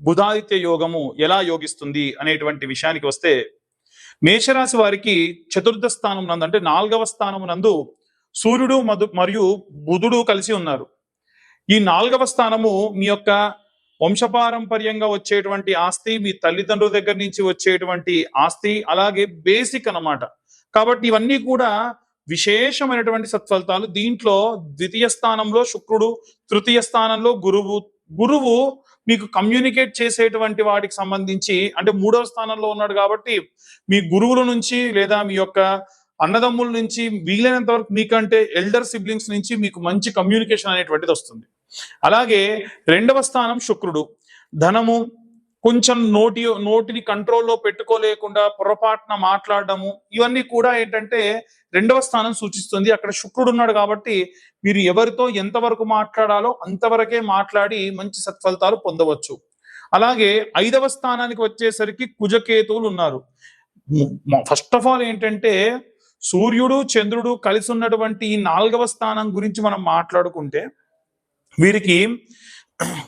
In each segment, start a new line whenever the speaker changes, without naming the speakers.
బుధాదిత్య యోగము ఎలా యోగిస్తుంది అనేటువంటి విషయానికి వస్తే మేషరాశి వారికి చతుర్థ స్థానం నందు అంటే నాలుగవ స్థానం నందు సూర్యుడు మధు మరియు బుధుడు కలిసి ఉన్నారు. ఈ నాలుగవ స్థానము మీ యొక్క వంశపారంపర్యంగా వచ్చేటువంటి ఆస్తి మీ తల్లిదండ్రుల దగ్గర నుంచి వచ్చేటువంటి ఆస్తి అలాగే బేసిక్ అన్నమాట. కాబట్టి ఇవన్నీ కూడా విశేషమైనటువంటి సత్ఫలితాలు. దీంట్లో ద్వితీయ స్థానంలో శుక్రుడు తృతీయ స్థానంలో గురువు గురువు మీకు కమ్యూనికేట్ చేసేటువంటి వాటికి సంబంధించి అంటే మూడవ స్థానంలో ఉన్నాడు కాబట్టి మీ గురువుల నుంచి లేదా మీ యొక్క అన్నదమ్ముల నుంచి వీలైనంత వరకు మీకంటే ఎల్డర్ సిబ్లింగ్స్ నుంచి మీకు మంచి కమ్యూనికేషన్ అనేటువంటిది వస్తుంది. అలాగే రెండవ స్థానం శుక్రుడు. ధనము కొంచెం నోటి నోటిని కంట్రోల్లో పెట్టుకోలేకుండా పొరపాటున మాట్లాడడము ఇవన్నీ కూడా ఏంటంటే రెండవ స్థానం సూచిస్తుంది. అక్కడ శుక్రుడు ఉన్నాడు కాబట్టి మీరు ఎవరితో ఎంతవరకు మాట్లాడాలో అంతవరకే మాట్లాడి మంచి సత్ఫలితాలు పొందవచ్చు. అలాగే ఐదవ స్థానానికి వచ్చేసరికి కుజకేతువులు ఉన్నారు. ఫస్ట్ ఆఫ్ ఆల్ ఏంటంటే సూర్యుడు చంద్రుడు కలిసి ఉన్నటువంటి ఈ నాలుగవ స్థానం గురించి మనం మాట్లాడుకుంటే వీరికి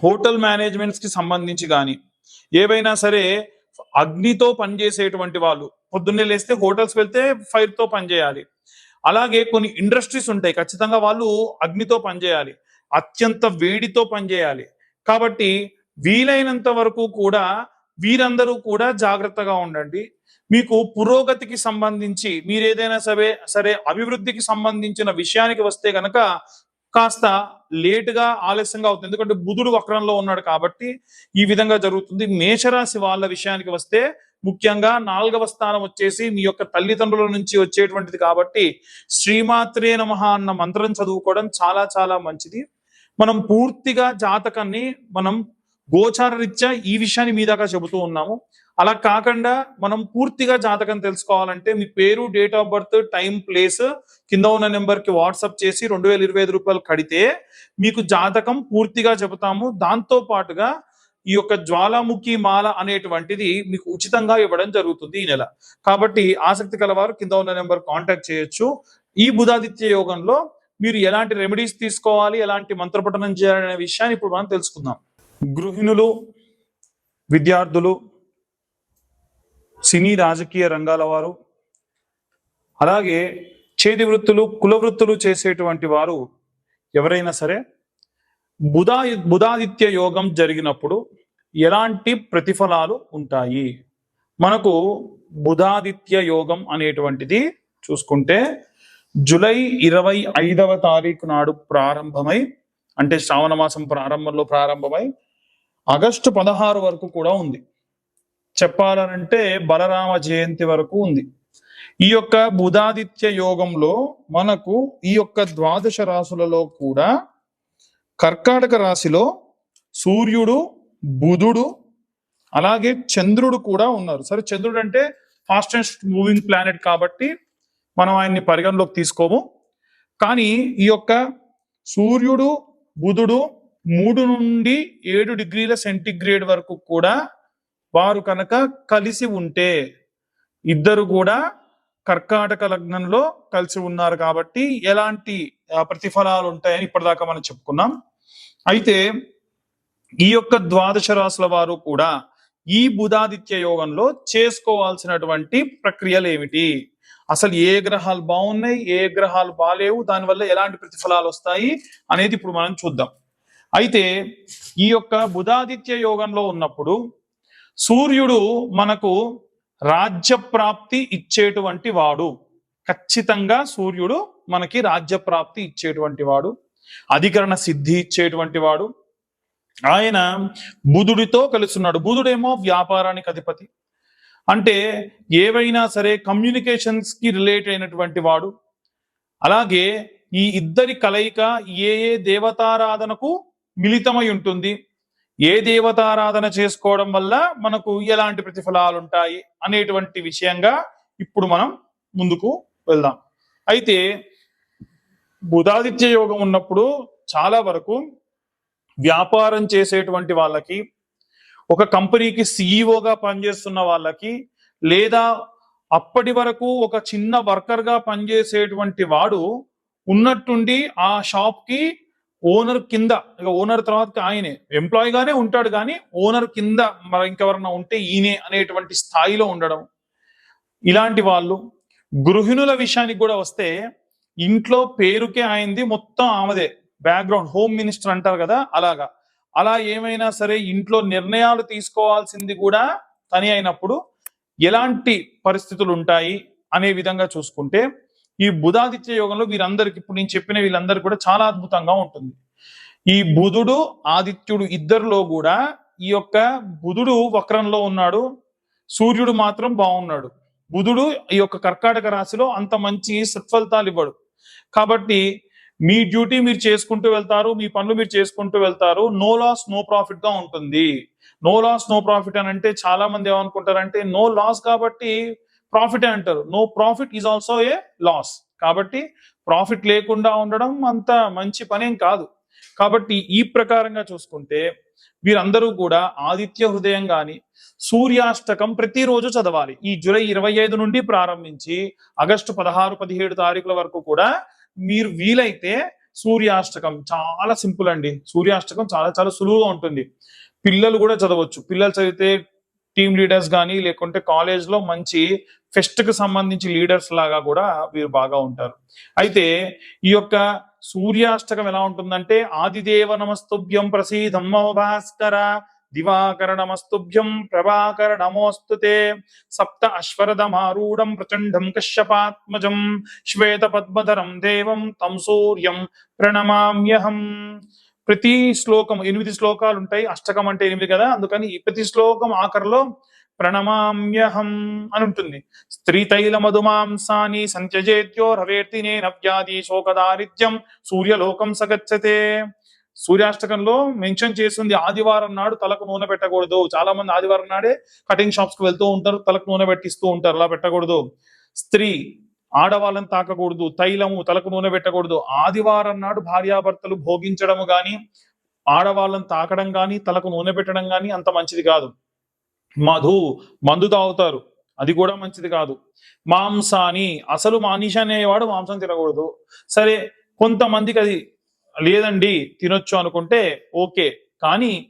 హోటల్ మేనేజ్మెంట్స్కి సంబంధించి కానీ ఏవైనా సరే అగ్నితో పనిచేసేటువంటి వాళ్ళు. పొద్దున్నే లేస్తే హోటల్స్ వెళ్తే ఫైర్తో పనిచేయాలి. అలాగే కొన్ని ఇండస్ట్రీస్ ఉంటాయి. ఖచ్చితంగా వాళ్ళు అగ్నితో పనిచేయాలి. అత్యంత వేడితో పనిచేయాలి. కాబట్టి వీలైనంత వరకు కూడా వీరందరూ కూడా జాగ్రత్తగా ఉండండి. మీకు పురోగతికి సంబంధించి మీరు ఏదైనా సరే సరే అభివృద్ధికి సంబంధించిన విషయానికి వస్తే కనుక కాస్త లేటుగా ఆలస్యంగా అవుతుంది. ఎందుకంటే బుధుడు వక్రంలో ఉన్నాడు కాబట్టి ఈ విధంగా జరుగుతుంది. మేషరాశి వాళ్ళ విషయానికి వస్తే ముఖ్యంగా నాలుగవ స్థానం వచ్చేసి మీ యొక్క తల్లిదండ్రుల నుంచి వచ్చేటువంటిది కాబట్టి శ్రీమాత్రే నమ అన్న మంత్రం చదువుకోవడం చాలా చాలా మంచిది. మనం పూర్తిగా జాతకాన్ని మనం గోచార రీత్యా ఈ విషయాన్ని మీ దాకా చెబుతూ ఉన్నాము. అలా కాకుండా మనం పూర్తిగా జాతకం తెలుసుకోవాలంటే మీ పేరు date of birth time place కింద ఉన్న నెంబర్కి వాట్సాప్ చేసి రెండు వేల ఇరవై ఐదు రూపాయలు కడితే మీకు జాతకం పూర్తిగా చెబుతాము. దాంతో పాటుగా ఈ యొక్క జ్వాలాముఖి మాల అనేటువంటిది మీకు ఉచితంగా ఇవ్వడం జరుగుతుంది ఈ నెల. కాబట్టి ఆసక్తి కలవారు కింద ఉన్న నెంబర్ కాంటాక్ట్ చేయొచ్చు. ఈ బుధాదిత్య యోగంలో మీరు ఎలాంటి రెమెడీస్ తీసుకోవాలి ఎలాంటి మంత్రపఠనం చేయాలనే విషయాన్ని ఇప్పుడు మనం తెలుసుకుందాం. గృహిణులు విద్యార్థులు సినీ రాజకీయ రంగాల వారు అలాగే చేతి వృత్తులు కుల వృత్తులు చేసేటువంటి వారు ఎవరైనా సరే బుధా బుధాదిత్య యోగం జరిగినప్పుడు ఎలాంటి ప్రతిఫలాలు ఉంటాయి? మనకు బుధాదిత్య యోగం అనేటువంటిది చూసుకుంటే జూలై ఇరవై ఐదవ తారీఖు నాడు ప్రారంభమై అంటే శ్రావణ మాసం ప్రారంభంలో ప్రారంభమై ఆగస్టు పదహారు వరకు కూడా ఉంది. చెప్పాలనంటే బలరామ జయంతి వరకు ఉంది. ఈ యొక్క బుధాదిత్య యోగంలో మనకు ఈ యొక్క ద్వాదశ రాశులలో కూడా కర్కాటక రాశిలో సూర్యుడు బుధుడు అలాగే చంద్రుడు కూడా ఉన్నారు. సరే చంద్రుడు అంటే ఫాస్టెస్ట్ మూవింగ్ ప్లానెట్ కాబట్టి మనం ఆయన్ని పరిగణలోకి తీసుకోము. కానీ ఈ యొక్క సూర్యుడు బుధుడు మూడు నుండి ఏడు డిగ్రీల సెంటిగ్రేడ్ వరకు కూడా వారు కనుక కలిసి ఉంటే ఇద్దరు కూడా కర్కాటక లగ్నంలో కలిసి ఉన్నారు కాబట్టి ఎలాంటి ప్రతిఫలాలు ఉంటాయని ఇప్పటిదాకా మనం చెప్పుకున్నాం. అయితే ఈ యొక్క ద్వాదశ రాశుల వారు కూడా ఈ బుధాదిత్య యోగంలో చేసుకోవాల్సినటువంటి ప్రక్రియలు ఏమిటి? అసలు ఏ గ్రహాలు బాగున్నాయి ఏ గ్రహాలు బాలేవు దానివల్ల ఎలాంటి ప్రతిఫలాలు వస్తాయి అనేది ఇప్పుడు మనం చూద్దాం. అయితే ఈ యొక్క బుధాదిత్య యోగంలో ఉన్నప్పుడు సూర్యుడు మనకు రాజ్య ప్రాప్తి ఇచ్చేటువంటి వాడు. ఖచ్చితంగా సూర్యుడు మనకి రాజ్య ప్రాప్తి ఇచ్చేటువంటి వాడు. అధికరణ సిద్ధి ఇచ్చేటువంటి వాడు. ఆయన బుధుడితో కలుస్తున్నాడు బుధుడేమో వ్యాపారానికి అధిపతి. అంటే ఏవైనా సరే కమ్యూనికేషన్స్కి రిలేట్ అయినటువంటి వాడు. అలాగే ఈ ఇద్దరి కలయిక ఏ ఏ దేవతారాధనకు మిళితమై ఉంటుంది. ఏ దేవతారాధన చేసుకోవడం వల్ల మనకు ఎలాంటి ప్రతిఫలాలు ఉంటాయి అనేటువంటి విషయంగా ఇప్పుడు మనం ముందుకు వెళ్దాం. అయితే బుధాదిత్య యోగం ఉన్నప్పుడు చాలా వరకు వ్యాపారం చేసేటువంటి వాళ్ళకి ఒక కంపెనీకి సీఈఓగా పనిచేస్తున్న వాళ్ళకి లేదా అప్పటి వరకు ఒక చిన్న వర్కర్గా పనిచేసేటువంటి వాడు ఉన్నట్టుండి ఆ షాప్కి ఓనర్ కింద ఇక ఓనర్ తర్వాత ఆయనే ఎంప్లాయీగానే ఉంటాడు కానీ ఓనర్ కింద మరి ఇంకెవరన్నా ఉంటే ఈయనే అనేటువంటి స్థాయిలో ఉండడం. ఇలాంటి వాళ్ళు గృహిణుల విషయానికి కూడా వస్తే ఇంట్లో పేరుకే అయింది మొత్తం ఆమెదే. బ్యాక్గ్రౌండ్ హోమ్ మినిస్టర్ అంటారు కదా అలాగా. అలా ఏమైనా సరే ఇంట్లో నిర్ణయాలు తీసుకోవాల్సింది కూడా తని అయినప్పుడు ఎలాంటి పరిస్థితులు ఉంటాయి అనే విధంగా చూసుకుంటే ఈ బుధాదిత్య యోగంలో వీరందరికి ఇప్పుడు నేను చెప్పిన వీళ్ళందరూ కూడా చాలా అద్భుతంగా ఉంటుంది. ఈ బుధుడు ఆదిత్యుడు ఇద్దరిలో కూడా ఈ యొక్క బుధుడు వక్రంలో ఉన్నాడు. సూర్యుడు మాత్రం బాగున్నాడు. బుధుడు ఈ యొక్క కర్కాటక రాశిలో అంత మంచి సత్ఫలితాలు ఇవ్వడు. కాబట్టి మీ డ్యూటీ మీరు చేసుకుంటూ వెళ్తారు మీ పనులు మీరు చేసుకుంటూ వెళ్తారు. నో లాస్ నో ప్రాఫిట్గా ఉంటుంది. నో లాస్ నో ప్రాఫిట్ అని అంటే చాలా మంది ఏమనుకుంటారంటే నో లాస్ కాబట్టి ప్రాఫిట్ అంటారు. No profit is also a loss. కాబట్టి ప్రాఫిట్ లేకుండా ఉండడం అంత మంచి పనేం కాదు. కాబట్టి ఈ ప్రకారంగా చూసుకుంటే వీరందరూ కూడా ఆదిత్య హృదయం గాని సూర్యాష్టకం ప్రతిరోజు చదవాలి. ఈ జూలై ఇరవై ఐదు నుండి ప్రారంభించి ఆగస్టు పదహారు పదిహేడు తారీఖుల వరకు కూడా మీరు వీలైతే సూర్యాష్టకం చాలా సింపుల్ అండి. సూర్యాష్టకం చాలా చాలా సులువుగా ఉంటుంది. పిల్లలు కూడా చదవచ్చు. పిల్లలు చదివితే టీమ్ లీడర్స్ కానీ లేకుంటే కాలేజ్లో మంచి ఫెస్ట్కి సంబంధించి లీడర్స్ లాగా కూడా వీరు బాగా ఉంటారు. అయితే ఈ యొక్క సూర్యాష్టకం ఎలా ఉంటుందంటే ఆదిదేవ నమస్తుభ్యం ప్రసీదమ్మ భాస్కర దివాకర నమస్తుభ్యం ప్రభాకర నమోస్తుతే సప్త అశ్వరథమారూఢం ప్రచండం కశ్యపాత్మజం శ్వేత పద్మధరం దేవం తం సూర్యం ప్రణమామ్యహం. ప్రతి శ్లోకం ఎనిమిది శ్లోకాలు ఉంటాయి. అష్టకం అంటే ఎనిమిది కదా? అందుకని ప్రతి శ్లోకం ఆఖరిలో ప్రణమామ్యహం అని ఉంటుంది. స్త్రీ తైల మధుమాంసాని సంత్యజేత్యో రవేర్తినే నవ్యాది శోకదారిద్ర్యం సూర్యలోకం సగచ్చతే. సూర్యాష్టకంలో మెన్షన్ చేస్తుంది ఆదివారం నాడు తలకు నూనె పెట్టకూడదు. చాలా మంది ఆదివారం నాడే కటింగ్ షాప్స్కి వెళ్తూ ఉంటారు తలకు నూనె పెట్టిస్తూ ఉంటారు. అలా పెట్టకూడదు. స్త్రీ ఆడవాళ్ళని తాకకూడదు తైలము తలకు నూనె పెట్టకూడదు. ఆదివారం నాడు భార్యాభర్తలు భోగించడము గాని ఆడవాళ్ళని తాకడం గాని తలకు నూనె పెట్టడం గాని అంత మంచిది కాదు. మధు మందు తాగుతారు. అది కూడా మంచిది కాదు. మాంసాని అసలు మానిష అనేవాడు మాంసం తినకూడదు. సరే కొంతమందికి అది లేదండి తినొచ్చు అనుకుంటే ఓకే. కానీ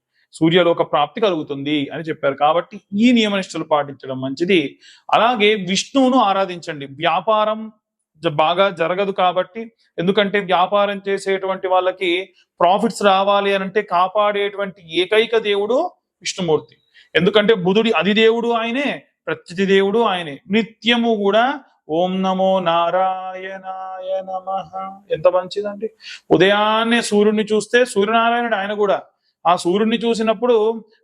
సూర్యలోక ప్రాప్తి కలుగుతుంది అని చెప్పారు. కాబట్టి ఈ నియమనిష్టలు పాటించడం మంచిది. అలాగే విష్ణువును ఆరాధించండి. వ్యాపారం బాగా జరగదు కాబట్టి ఎందుకంటే వ్యాపారం చేసేటువంటి వాళ్ళకి ప్రాఫిట్స్ రావాలి అని అంటే కాపాడేటువంటి ఏకైక దేవుడు విష్ణుమూర్తి. ఎందుకంటే బుధుడి అధిదేవుడు ఆయనే ప్రత్యతి దేవుడు ఆయనే. నిత్యము కూడా ఓం నమో నారాయణాయ నమ. ఎంత మంచిదండి. ఉదయాన్నే సూర్యుడిని చూస్తే సూర్యనారాయణుడు ఆయన కూడా. ఆ సూర్యుడిని చూసినప్పుడు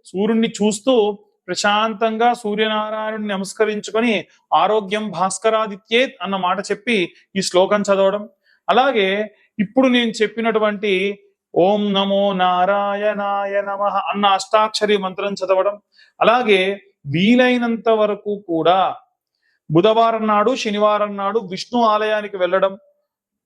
సూర్యుడిని చూస్తూ ప్రశాంతంగా సూర్యనారాయణుడిని నమస్కరించుకొని ఆరోగ్యం భాస్కరాదిత్యేత్ అన్న మాట చెప్పి ఈ శ్లోకం చదవడం. అలాగే ఇప్పుడు నేను చెప్పినటువంటి ఓం నమో నారాయణాయ నమ అన్న అష్టాక్షరి మంత్రం చదవడం. అలాగే వీలైనంత వరకు కూడా బుధవారం నాడు శనివారం నాడు విష్ణు ఆలయానికి వెళ్ళడం.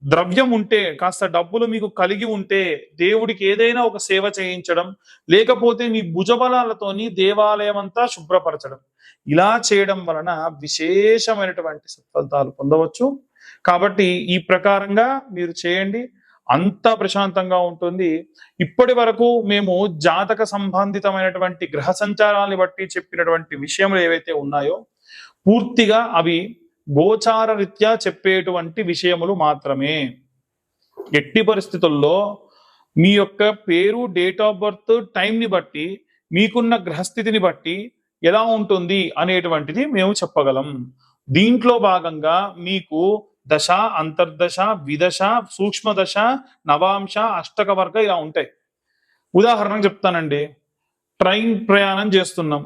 ద్రవ్యం ఉంటే కాస్త డబ్బులు మీకు కలిగి ఉంటే దేవుడికి ఏదైనా ఒక సేవ చేయించడం లేకపోతే మీ భుజబలాలతోని దేవాలయం అంతా శుభ్రపరచడం. ఇలా చేయడం వలన విశేషమైనటువంటి సత్ఫలితాలు పొందవచ్చు. కాబట్టి ఈ ప్రకారంగా మీరు చేయండి. అంత ప్రశాంతంగా ఉంటుంది. ఇప్పటి వరకు మేము జాతక సంబంధితమైనటువంటి గ్రహ సంచారాన్ని బట్టి చెప్పినటువంటి విషయములు ఏవైతే ఉన్నాయో పూర్తిగా అవి గోచార రీత్యా చెప్పేటువంటి విషయములు మాత్రమే. ఎట్టి పరిస్థితుల్లో మీ యొక్క పేరు డేట్ ఆఫ్ బర్త్ టైంని బట్టి మీకున్న గ్రహస్థితిని బట్టి ఎలా ఉంటుంది అనేటువంటిది మేము చెప్పగలం. దీంట్లో భాగంగా మీకు దశ అంతర్దశ విదశ సూక్ష్మ దశ నవాంశ అష్టక వర్గ ఇలా ఉంటాయి. ఉదాహరణకు చెప్తానండి. ట్రైన్ ప్రయాణం చేస్తున్నాం.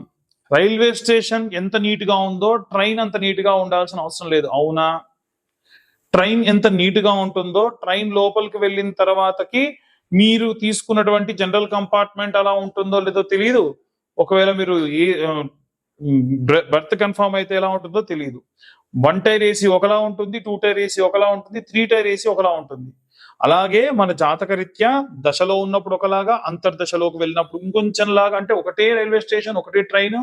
రైల్వే స్టేషన్ ఎంత నీట్గా ఉందో ట్రైన్ అంత నీట్గా ఉండాల్సిన అవసరం లేదు. అవునా? ట్రైన్ ఎంత నీట్గా ఉంటుందో ట్రైన్ లోపలికి వెళ్ళిన తర్వాతకి మీరు తీసుకున్నటువంటి జనరల్ కంపార్ట్మెంట్ అలా ఉంటుందో లేదో తెలియదు ఒకవేళ మీరు ఏ బర్త్ కన్ఫర్మ్ అయితే ఎలా ఉంటుందో తెలియదు వన్ టైర్ ఏసీ ఒకలా ఉంటుంది టూ టైర్ ఏసీ ఒకలా ఉంటుంది త్రీ టైర్ ఏసీ ఒకలా ఉంటుంది. అలాగే మన జాతకరీత్యా దశలో ఉన్నప్పుడు ఒకలాగా అంతర్దశలోకి వెళ్ళినప్పుడు ఇంకొంచెం లాగా అంటే ఒకటే రైల్వే స్టేషన్ ఒకటే ట్రైన్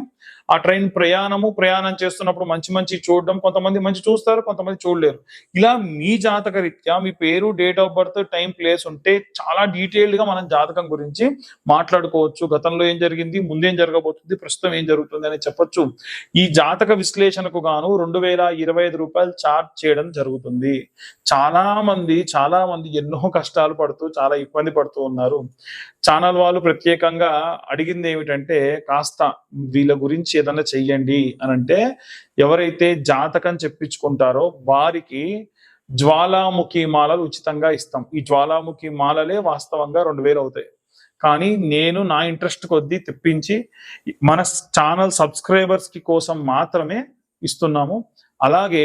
ఆ ట్రైన్ ప్రయాణము ప్రయాణం చేస్తున్నప్పుడు మంచి మంచి చూడడం కొంతమంది మంచి చూస్తారు కొంతమంది చూడలేరు. ఇలా మీ జాతకరీత్యా మీ పేరు date of birth time place ఉంటే చాలా డీటెయిల్డ్గా మనం జాతకం గురించి మాట్లాడుకోవచ్చు. గతంలో ఏం జరిగింది ముందేం జరగబోతుంది ప్రస్తుతం ఏం జరుగుతుంది అని చెప్పొచ్చు. ఈ జాతక విశ్లేషణకు గాను రెండు వేల ఇరవై ఐదు రూపాయలు చార్జ్ చేయడం జరుగుతుంది. చాలా మంది చాలా మంది ఎన్నో కష్టాలు పడుతూ చాలా ఇబ్బంది పడుతూ ఉన్నారు. ఛానల్ వాళ్ళు ప్రత్యేకంగా అడిగింది ఏమిటంటే కాస్త వీళ్ళ గురించి ఏదైనా చెయ్యండి అని అంటే ఎవరైతే జాతకం చెప్పించుకుంటారో వారికి జ్వాలాముఖి మాలలు ఉచితంగా ఇస్తాం. ఈ జ్వాలాముఖి మాలలే వాస్తవంగా రెండు వేలు అవుతాయి. కానీ నేను నా ఇంట్రెస్ట్ కొద్దీ తెప్పించి మన ఛానల్ సబ్స్క్రైబర్స్కి కోసం మాత్రమే ఇస్తున్నాము. అలాగే